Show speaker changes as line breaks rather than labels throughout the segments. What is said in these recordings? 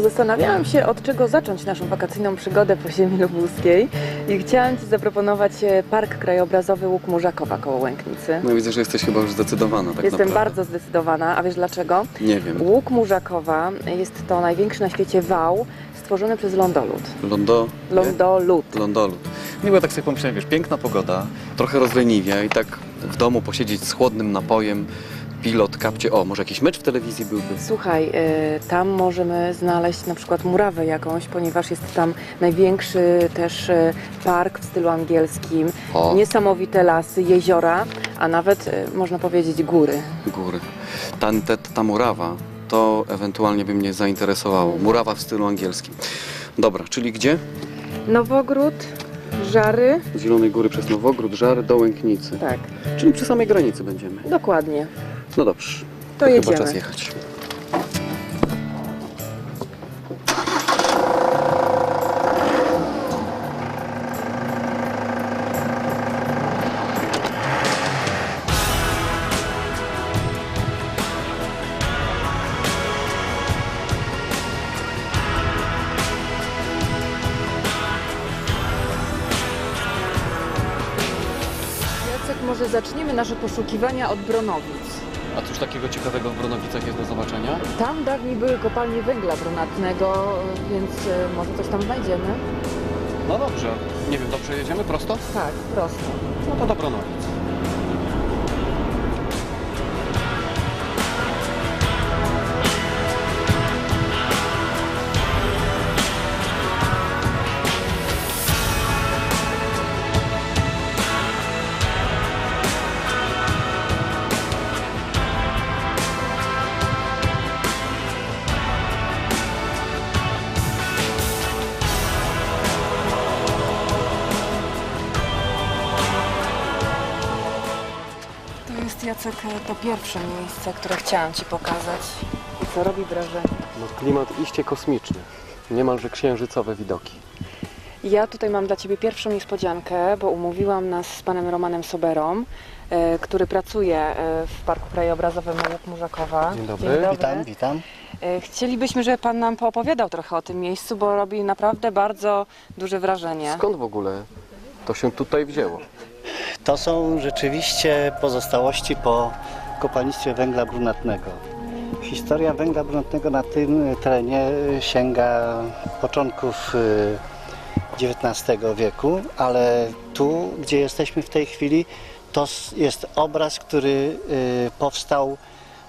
Zastanawiałam się, od czego zacząć naszą wakacyjną przygodę po ziemi lubuskiej i chciałam Ci zaproponować e, Park Krajobrazowy Łuk Murzakowa koło Łęknicy.
No widzę, że jesteś chyba już zdecydowana tak
Jestem
naprawdę.
bardzo zdecydowana, a wiesz dlaczego?
Nie wiem.
Łuk Murzakowa jest to największy na świecie wał stworzony przez lądolud.
Londo...
Lądolud.
Lądolud. Nie, bo ja tak sobie pomyślałem, wiesz, piękna pogoda, trochę rozleniwia i tak w domu posiedzieć z chłodnym napojem, pilot, kapcie, o, może jakiś mecz w telewizji byłby.
Słuchaj, e, tam możemy znaleźć na przykład murawę jakąś, ponieważ jest tam największy też e, park w stylu angielskim,
O,
niesamowite lasy, jeziora, a nawet e, można powiedzieć góry.
góry. Ta, ta, ta murawa, to ewentualnie by mnie zainteresowało. Murawa w stylu angielskim. Dobra, czyli gdzie?
Nowogród, Żary,
Z Zielonej Góry przez Nowogród, Żary do Łęknicy.
tak,
Czyli przy samej granicy będziemy.
dokładnie.
No dobrze.
To
Chyba
jedziemy.
czas jechać.
Jacek, może zaczniemy nasze poszukiwania od Bronowic.
Cóż takiego ciekawego w Bronowicach jest do zobaczenia?
Tam dawniej były kopalnie węgla brunatnego, więc e, może coś tam znajdziemy.
No dobrze. Nie wiem, dobrze jedziemy prosto?
Tak, prosto.
No to do Bronowic.
To pierwsze miejsce, które chciałam Ci pokazać. I co robi wrażenie?
No klimat iście kosmiczny. Niemalże księżycowe widoki.
Ja tutaj mam dla Ciebie pierwszą niespodziankę, bo umówiłam nas z panem Romanem Soberą, e, który pracuje e, w Parku Krajobrazowym Łuk Murzakowa.
Dzień dobry.
Witam, witam.
E, Chcielibyśmy, żeby Pan nam poopowiadał trochę o tym miejscu, bo robi naprawdę bardzo duże wrażenie.
Skąd w ogóle to się tutaj wzięło?
To są rzeczywiście pozostałości po kopalnictwie węgla brunatnego. Historia węgla brunatnego na tym terenie sięga początków y, XIX wieku, ale tu, gdzie jesteśmy w tej chwili, to jest obraz, który y, powstał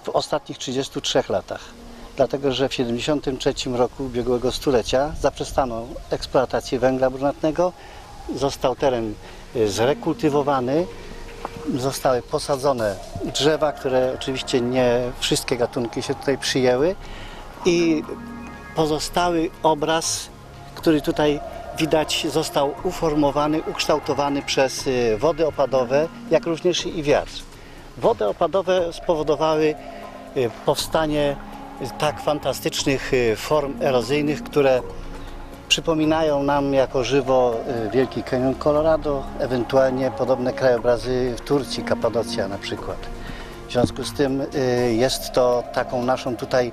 w ostatnich 33 latach. Dlatego, że w 73 roku ubiegłego stulecia zaprzestano eksploatacji węgla brunatnego, został teren y, zrekultywowany, zostały posadzone drzewa, które oczywiście nie wszystkie gatunki się tutaj przyjęły i pozostały obraz, który tutaj widać został uformowany, ukształtowany przez y, wody opadowe, jak również i wiatr. Wody opadowe spowodowały y, powstanie tak fantastycznych form erozyjnych, które przypominają nam jako żywo y, Wielki Canyon Colorado, ewentualnie podobne krajobrazy w Turcji, Kapadocja na przykład. W związku z tym y, jest to taką naszą tutaj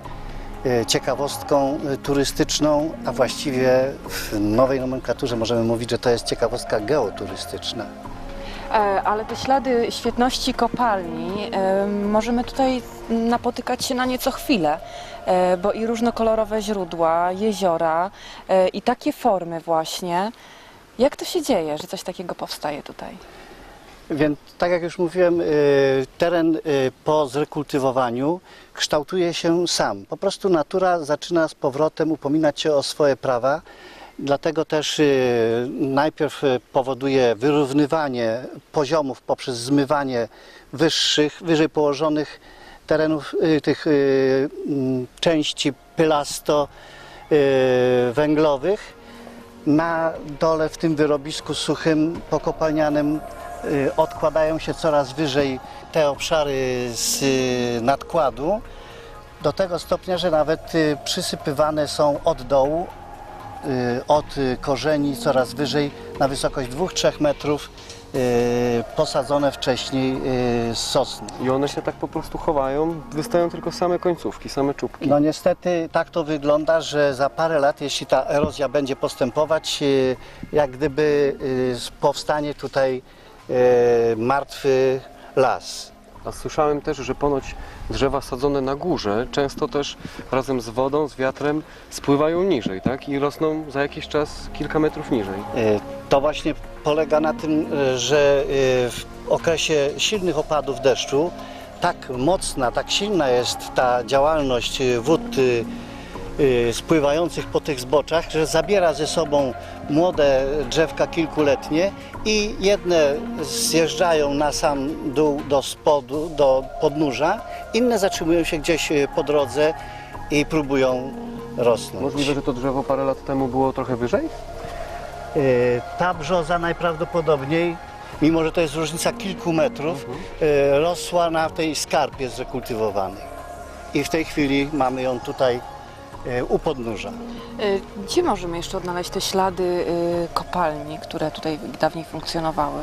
y, ciekawostką turystyczną, a właściwie w nowej nomenklaturze możemy mówić, że to jest ciekawostka geoturystyczna.
E, Ale te ślady świetności kopalni e, możemy tutaj napotykać się na nie co chwilę, e, bo i różnokolorowe źródła, jeziora i takie formy właśnie. Jak to się dzieje, że coś takiego powstaje tutaj?
Więc tak jak już mówiłem, teren po zrekultywowaniu kształtuje się sam. Po prostu natura zaczyna z powrotem upominać się o swoje prawa. Dlatego też y, najpierw y, powoduje wyrównywanie poziomów poprzez zmywanie wyższych, wyżej położonych terenów, y, tych mm, części pylasto-węglowych. Na dole w tym wyrobisku suchym, pokopalnianym odkładają się coraz wyżej te obszary z nadkładu do tego stopnia, że nawet przysypywane są od dołu, od y, korzeni coraz wyżej na wysokość 2-3 metrów y, posadzone wcześniej y, z sosny.
I one się tak po prostu chowają, wystają tylko same końcówki, same czubki.
No niestety tak to wygląda, że za parę lat, jeśli ta erozja będzie postępować, jak gdyby powstanie tutaj martwy las.
A słyszałem też, że ponoć drzewa sadzone na górze często też razem z wodą, z wiatrem spływają niżej, tak? I rosną za jakiś czas kilka metrów niżej.
Y, To właśnie polega na tym, y, że y, w okresie silnych opadów deszczu tak mocna, tak silna jest ta działalność wód spływających po tych zboczach, że zabiera ze sobą młode drzewka kilkuletnie i jedne zjeżdżają na sam dół do spodu, do podnóża, inne zatrzymują się gdzieś y, po drodze i próbują rosnąć.
Możliwe, że to drzewo parę lat temu było trochę wyżej?
Y, Ta brzoza najprawdopodobniej, mimo że to jest różnica kilku metrów, y, rosła na tej skarpie zrekultywowanej. I w tej chwili mamy ją tutaj y, u podnóża.
Y, Gdzie możemy jeszcze odnaleźć te ślady y, kopalni, które tutaj dawniej funkcjonowały?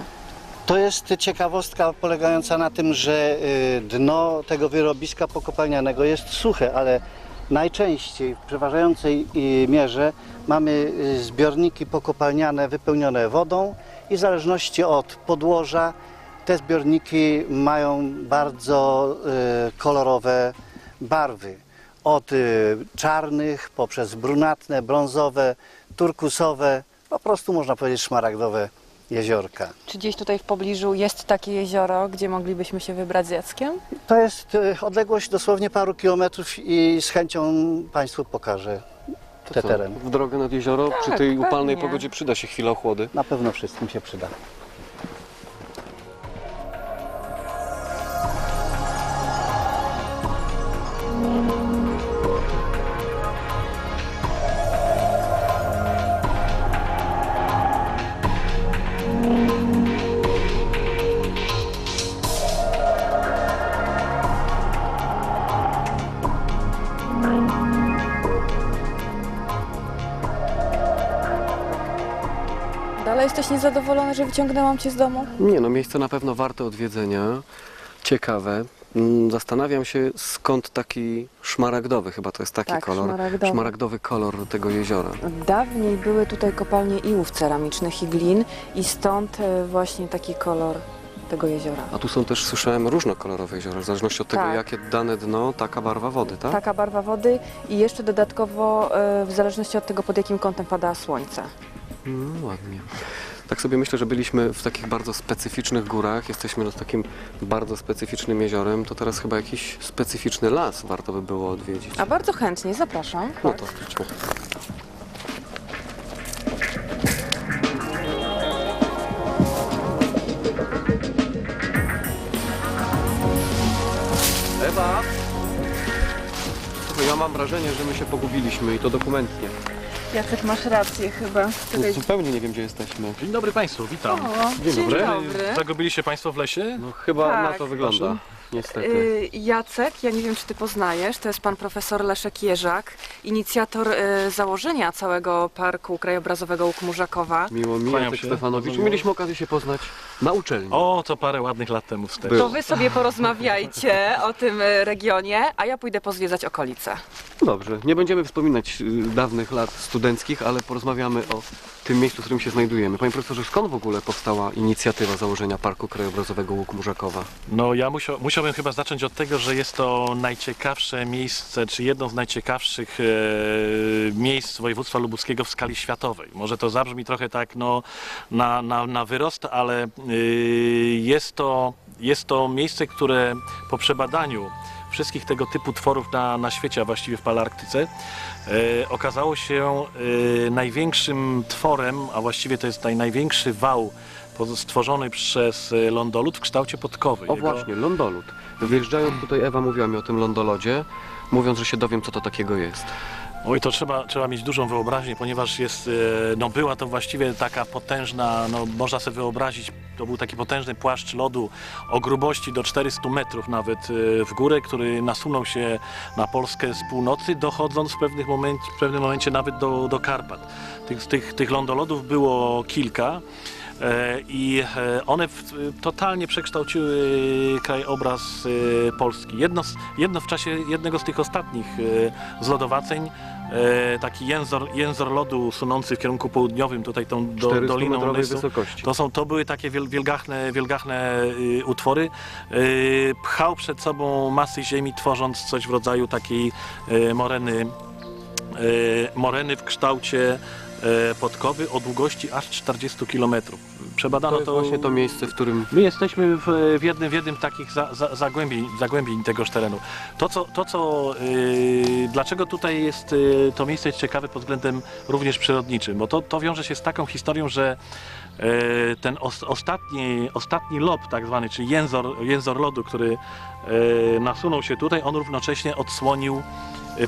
To jest ciekawostka polegająca na tym, że y, dno tego wyrobiska pokopalnianego jest suche, ale najczęściej w przeważającej y, mierze mamy y, zbiorniki pokopalniane wypełnione wodą i w zależności od podłoża te zbiorniki mają bardzo y, kolorowe barwy. Od y, czarnych poprzez brunatne, brązowe, turkusowe, po prostu można powiedzieć szmaragdowe jeziorka.
Czy gdzieś tutaj w pobliżu jest takie jezioro, gdzie moglibyśmy się wybrać z Jackiem?
To jest e, odległość dosłownie paru kilometrów i z chęcią Państwu pokażę te tereny.
W drogę nad jezioro przy
Tak,
tej upalnej
pewnie.
pogodzie przyda się chwila ochłody.
Na pewno wszystkim się przyda.
Niezadowolony, że wyciągnęłam cię z domu?
Nie no, miejsce na pewno warte odwiedzenia, ciekawe. Mm, Zastanawiam się skąd taki szmaragdowy, chyba to jest taki
Tak,
kolor,
szmaragdowy.
szmaragdowy kolor tego jeziora.
Dawniej były tutaj kopalnie iłów ceramicznych i glin i stąd e, właśnie taki kolor tego jeziora.
A tu są też, słyszałem, różnokolorowe jeziora, w zależności od tego,
Tak.
jakie dane dno, taka barwa wody, tak?
Taka barwa wody i jeszcze dodatkowo e, w zależności od tego, pod jakim kątem pada słońce.
No, ładnie. Tak sobie myślę, że byliśmy w takich bardzo specyficznych górach, jesteśmy nad takim bardzo specyficznym jeziorem, to teraz chyba jakiś specyficzny las warto by było odwiedzić.
A bardzo chętnie, zapraszam.
No to idźmy. Ewa! Słuchaj, ja mam wrażenie, że my się pogubiliśmy i to dokumentnie.
Jacek, masz rację chyba.
Zupełnie nie wiem, gdzie jesteśmy.
Dzień dobry Państwu, witam.
Dzień dobry.
dobry.
Zagubiliście Państwo w lesie?
No chyba
Tak.
na to wygląda, niestety.
Y, Jacek, ja nie wiem, czy ty poznajesz, to jest pan profesor Leszek Jerzak, inicjator y, założenia całego Parku Krajobrazowego Łuk Murzakowa.
Miło mi,
Kłaniam
Jacek
się.
Stefanowicz. Mieliśmy okazję się poznać na uczelni.
O, to parę ładnych lat temu wstecz.
Było.
To wy sobie porozmawiajcie o tym y, regionie, a ja pójdę pozwiedzać okolice.
Dobrze, nie będziemy wspominać y, dawnych lat studenckich, ale porozmawiamy o tym miejscu, w którym się znajdujemy. Panie profesorze, skąd w ogóle powstała inicjatywa założenia Parku Krajobrazowego Łuk Murzakowa?
No ja musiał, musiałbym chyba zacząć od tego, że jest to najciekawsze miejsce, czy jedno z najciekawszych e, miejsc województwa lubuskiego w skali światowej. Może to zabrzmi trochę tak no, na, na, na wyrost, ale y, jest, to, jest to miejsce, które po przebadaniu wszystkich tego typu tworów na, na świecie, a właściwie w Palarktyce, e, okazało się e, największym tworem, a właściwie to jest naj, największy wał poz- stworzony przez e, lądolud w kształcie podkowy.
O
Jego-
właśnie, lądolud. Wyjeżdżając tutaj, Ewa mówiła mi o tym lądolodzie, mówiąc, że się dowiem, co to takiego jest.
Oj, to trzeba, trzeba mieć dużą wyobraźnię, ponieważ jest, e, no była to właściwie taka potężna, no można sobie wyobrazić, to był taki potężny płaszcz lodu o grubości do 400 metrów nawet e, w górę, który nasunął się na Polskę z północy, dochodząc w, pewnych momencie, w pewnym momencie nawet do, do Karpat. Tych, tych, tych lądolodów było kilka. E, I e, one totalnie przekształciły krajobraz e, Polski. Jedno, jedno w czasie jednego z tych ostatnich zlodowaceń, taki jęzor, jęzor lodu sunący w kierunku południowym, tutaj tą do,
400
doliną Nesu.
wysokości.
To, są, to były takie wiel, wielgachne, wielgachne utwory. Pchał przed sobą masy ziemi, tworząc coś w rodzaju takiej moreny, moreny w kształcie podkowy o długości aż 40 km. Przebadano
To jest właśnie to miejsce, w którym
My jesteśmy w, w jednym, w jednym z takich za, za, zagłębień, zagłębień tegoż terenu. To, co, to, co yy, dlaczego tutaj jest yy, to miejsce jest ciekawe pod względem również przyrodniczym, bo to, to wiąże się z taką historią, że yy, ten os, ostatni, ostatni lob tak zwany, czyli jęzor, jęzor lodu, który yy, nasunął się tutaj, on równocześnie odsłonił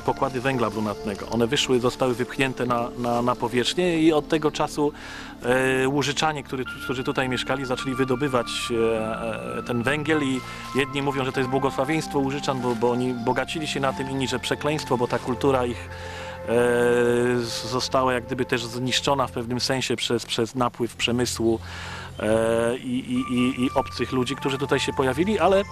pokłady węgla brunatnego. One wyszły, zostały wypchnięte na, na, na powierzchnię i od tego czasu e, łużyczanie, który, którzy tutaj mieszkali, zaczęli wydobywać e, e, ten węgiel i jedni mówią, że to jest błogosławieństwo łużyczan, bo, bo oni bogacili się na tym, inni, że przekleństwo, bo ta kultura ich e, została jak gdyby też zniszczona w pewnym sensie przez, przez napływ przemysłu i, i, i, i obcych ludzi, którzy tutaj się pojawili, ale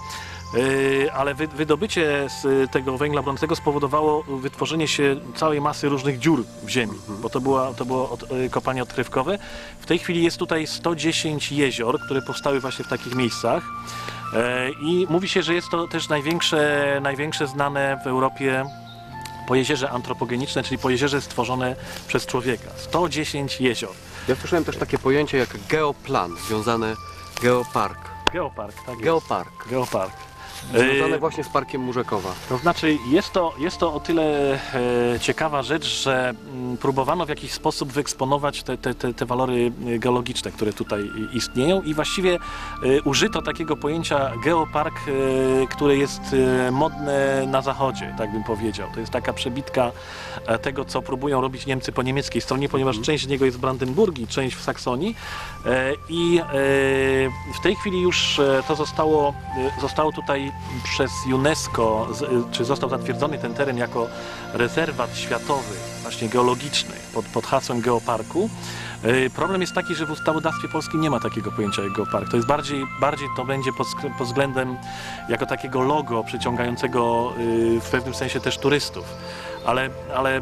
Yy, ale wy, wydobycie z tego węgla brunatnego spowodowało wytworzenie się całej masy różnych dziur w ziemi, bo to, była, to było od, yy, kopanie odkrywkowe. W tej chwili jest tutaj 110 jezior, które powstały właśnie w takich miejscach. I mówi się, że jest to też największe, największe znane w Europie po antropogeniczne, czyli po jeziorze stworzone przez człowieka. 110 jezior.
Ja słyszałem też takie pojęcie jak geoplan, związane geopark.
Geopark, tak jest.
Geopark.
Geopark.
Związane
Yy,
właśnie z parkiem Murzekowa.
To znaczy, jest to, jest to o tyle e, ciekawa rzecz, że mm, próbowano w jakiś sposób wyeksponować te, te, te, te walory e, geologiczne, które tutaj e, istnieją i właściwie e, użyto takiego pojęcia geopark, e, które jest e, modne na zachodzie, tak bym powiedział. To jest taka przebitka e, tego, co próbują robić Niemcy po niemieckiej stronie, ponieważ część z niego jest w Brandenburgii, część w Saksonii e, i e, w tej chwili już e, to zostało, e, zostało tutaj przez UNESCO, czy został zatwierdzony ten teren jako rezerwat światowy, właśnie geologiczny, pod, pod hasłem geoparku. E, Problem jest taki, że w ustawodawstwie polskim nie ma takiego pojęcia jak geopark. To jest bardziej, bardziej to będzie pod, pod względem jako takiego logo przyciągającego y, w pewnym sensie też turystów. Ale, ale e,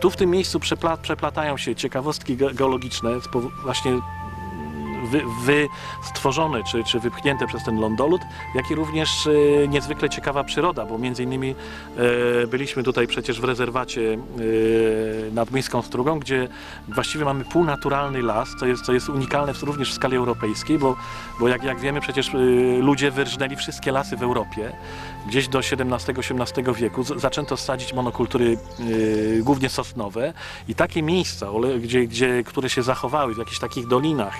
tu w tym miejscu przepla, przeplatają się ciekawostki ge, geologiczne, właśnie wy, wy czy, czy wypchnięte przez ten lądolud, jak i również e, niezwykle ciekawa przyroda, bo między innymi e, byliśmy tutaj przecież w rezerwacie e, nad Miejską Strugą, gdzie właściwie mamy półnaturalny las, co jest, co jest unikalne również w skali europejskiej, bo, bo jak, jak wiemy przecież ludzie wyrżnęli wszystkie lasy w Europie, gdzieś do XVII-XVIII wieku zaczęto sadzić monokultury głównie sosnowe. I takie miejsca, gdzie, gdzie, które się zachowały w jakichś takich dolinach,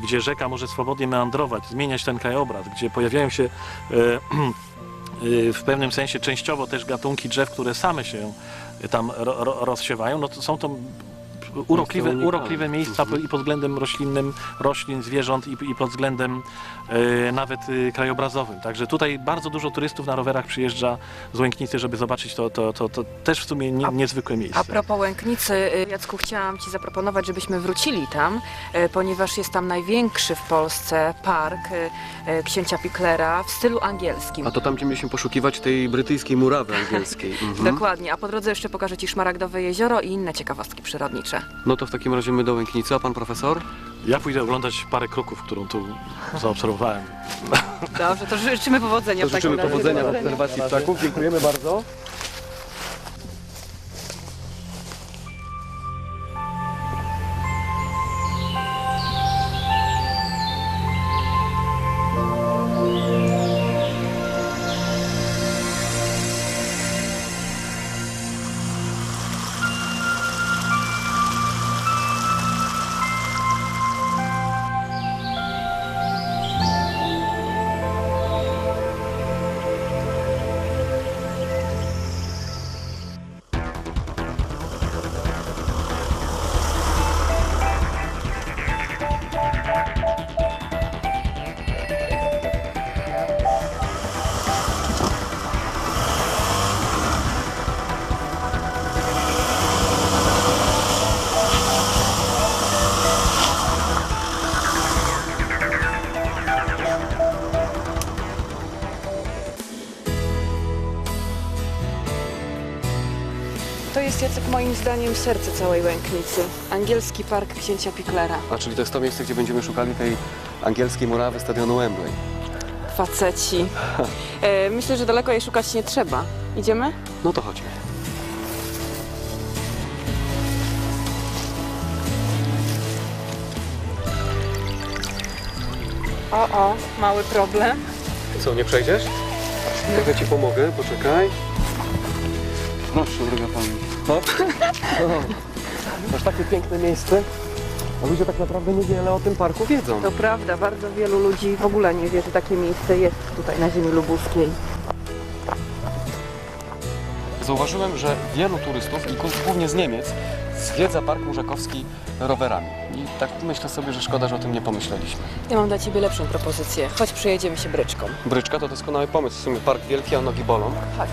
gdzie rzeka może swobodnie meandrować, zmieniać ten krajobraz, gdzie pojawiają się e, e, w pewnym sensie częściowo też gatunki drzew, które same się tam ro, ro, rozsiewają, no to są to urokliwe, urokliwe miejsca
Mhm.
i pod względem roślinnym, roślin, zwierząt i, i pod względem e, nawet e, krajobrazowym. Także tutaj bardzo dużo turystów na rowerach przyjeżdża z Łęknicy, żeby zobaczyć to, to, to, to też w sumie nie, niezwykłe miejsce.
A propos Łęknicy, y, Jacku, chciałam Ci zaproponować, żebyśmy wrócili tam, y, ponieważ jest tam największy w Polsce park y, y, księcia Picklera w stylu angielskim.
A to tam, gdzie mieliśmy poszukiwać tej brytyjskiej murawy angielskiej. Mhm.
Dokładnie, a po drodze jeszcze pokażę Ci Szmaragdowe Jezioro i inne ciekawostki przyrodnicze.
No to w takim razie my do Łęknicy, a pan profesor?
Ja pójdę oglądać parę kroków, którą tu zaobserwowałem.
Dobrze, to życzymy powodzenia
To
w takim
życzymy
razie.
powodzenia w obserwacji ptaków. Dziękujemy bardzo.
Moim zdaniem serce całej Łęknicy. Angielski Park Księcia Piklera.
A czyli to jest to miejsce, gdzie będziemy szukali tej angielskiej murawy stadionu Wembley.
Faceci. E, myślę, że daleko jej szukać nie trzeba. Idziemy?
No to chodźmy.
O, o, mały problem.
Co, nie przejdziesz? Jak ja ci pomogę, poczekaj. Proszę, droga pani. Hop. Masz takie piękne miejsce, a ludzie tak naprawdę niewiele o tym parku wiedzą.
To prawda, bardzo wielu ludzi w ogóle nie wie, że takie miejsce jest tutaj na ziemi lubuskiej.
Zauważyłem, że wielu turystów, i głównie z Niemiec, zwiedza Park Murzakowski rowerami. I tak myślę sobie, że szkoda, że o tym nie pomyśleliśmy.
Ja mam dla Ciebie lepszą propozycję. Chodź, przejedziemy się bryczką.
Bryczka to doskonały pomysł. W sumie park wielki, a nogi bolą.
Chodź.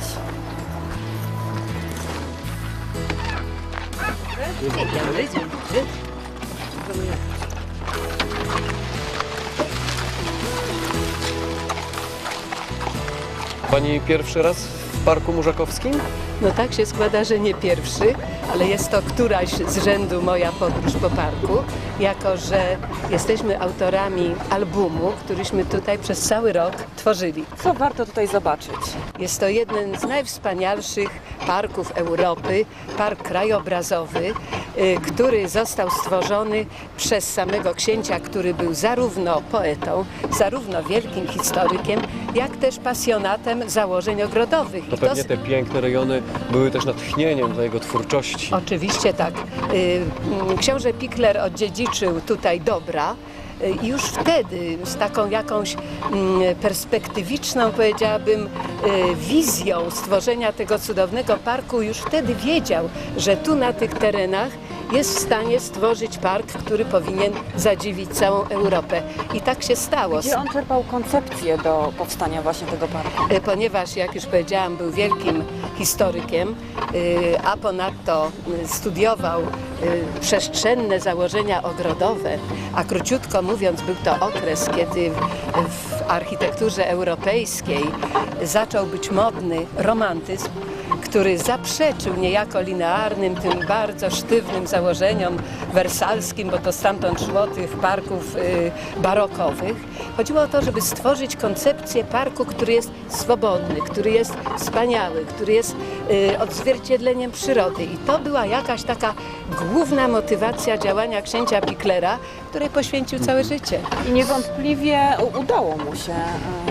Pani pierwszy raz w Parku Murzakowskim?
No tak się składa, że nie pierwszy, ale jest to któraś z rzędu moja podróż po parku, jako że jesteśmy autorami albumu, któryśmy tutaj przez cały rok tworzyli.
Co warto tutaj zobaczyć?
Jest to jeden z najwspanialszych parków Europy, park krajobrazowy, y, który został stworzony przez samego księcia, który był zarówno poetą, zarówno wielkim historykiem, jak też pasjonatem założeń ogrodowych.
To
I
pewnie te piękne rejony były też natchnieniem dla jego twórczości.
Oczywiście tak. Y, mm, Książę Pikler odziedziczył tutaj dobra. y, już wtedy z taką jakąś mm, perspektywiczną, powiedziałabym, y, wizją stworzenia tego cudownego parku, już wtedy wiedział, że tu na tych terenach jest w stanie stworzyć park, który powinien zadziwić całą Europę. I tak się stało.
Gdzie on czerpał koncepcję do powstania właśnie tego parku?
E, ponieważ, jak już powiedziałam, był wielkim historykiem, y, a ponadto y, studiował y, przestrzenne założenia ogrodowe, a króciutko mówiąc, był to okres, kiedy w architekturze europejskiej zaczął być modny romantyzm, który zaprzeczył niejako linearnym, tym bardzo sztywnym założeniom wersalskim, bo to stamtąd szło tych parków y, barokowych. Chodziło o to, żeby stworzyć koncepcję parku, który jest swobodny, który jest wspaniały, który jest y, odzwierciedleniem przyrody. I to była jakaś taka główna motywacja działania księcia Piklera, której poświęcił całe życie.
I niewątpliwie udało mu się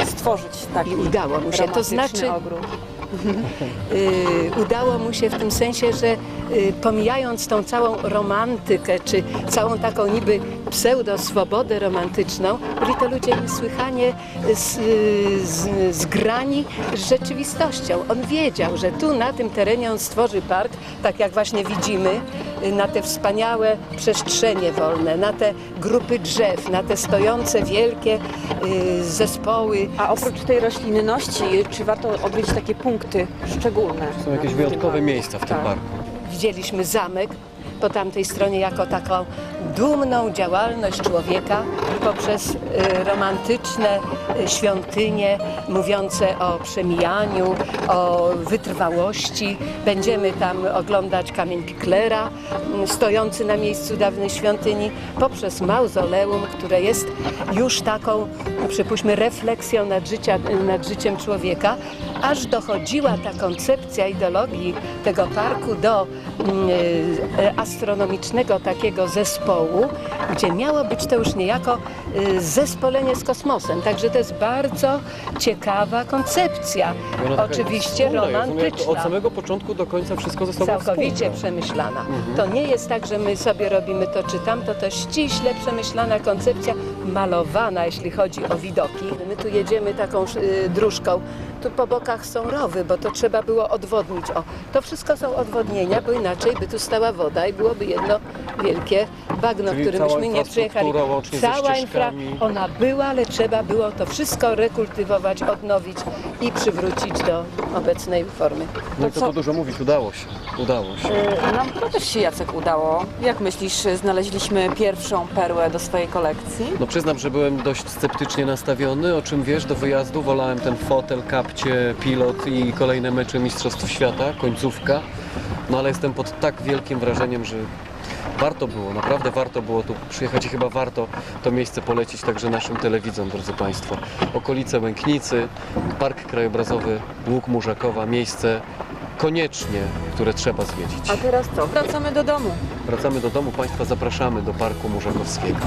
e, stworzyć taki
udało mu się. To znaczy-
ogród.
y, udało mu się w tym sensie, że y, pomijając tą całą romantykę, czy całą taką niby pseudo-swobodę romantyczną, byli to ludzie niesłychanie z, z, zgrani z rzeczywistością. On wiedział, że tu na tym terenie on stworzy park, tak jak właśnie widzimy, y, na te wspaniałe przestrzenie wolne, na te grupy drzew, na te stojące wielkie y, zespoły
A oprócz tej roślinności, czy warto odwiedzić takie punkty szczególne?
Są jakieś wyjątkowe miejsca w tym
Tak.
parku.
Widzieliśmy zamek po tamtej stronie jako taką dumną działalność człowieka poprzez y, romantyczne y, świątynie mówiące o przemijaniu, o wytrwałości. Będziemy tam oglądać kamień Piklera mm, stojący na miejscu dawnej świątyni poprzez mauzoleum, które jest już taką, przypuśćmy, refleksją nad, życia, nad życiem człowieka, aż dochodziła ta koncepcja ideologii tego parku do mm, e, astronomicznego takiego zespołu, gdzie miało być to już niejako e, zespolenie z kosmosem. Także to jest bardzo ciekawa koncepcja.
I ona taka
Oczywiście
wspólna jest, ona jakby
romantyczna.
Od samego początku do końca wszystko ze sobą
Całkowicie
współgra.
przemyślana. To nie jest tak, że my sobie robimy to czy tamto, to ściśle przemyślana koncepcja, malowana, jeśli chodzi o widoki. My tu jedziemy taką y, dróżką, tu po bokach są rowy, bo to trzeba było odwodnić. O, to wszystko są odwodnienia, bo inaczej by tu stała woda i byłoby jedno wielkie bagno,
Czyli
myśmy nie przejechali.
infrastruktura łącznie ze
Cała infra,
ścieżkami.
ona była, ale trzeba było to wszystko rekultywować, odnowić i przywrócić do obecnej formy.
No i
To
to,
co-
to dużo mówić, udało się. Udało się.
E, Nam to też się Jacek udało. Jak myślisz, znaleźliśmy pierwszą perłę do swojej kolekcji?
No przyznam, że byłem dość sceptycznie nastawiony, o czym wiesz, do wyjazdu wolałem ten fotel, kapcie, pilot i kolejne mecze Mistrzostw Świata, końcówka. No ale jestem pod tak wielkim wrażeniem, że warto było, naprawdę warto było tu przyjechać i chyba warto to miejsce polecić także naszym telewidzom, drodzy Państwo. Okolice Łęknicy, Park Krajobrazowy Łuk Murzakowa, miejsce koniecznie, które trzeba zwiedzić.
A teraz co? Wracamy do domu.
Wracamy do domu, Państwa zapraszamy do Parku Murzakowskiego.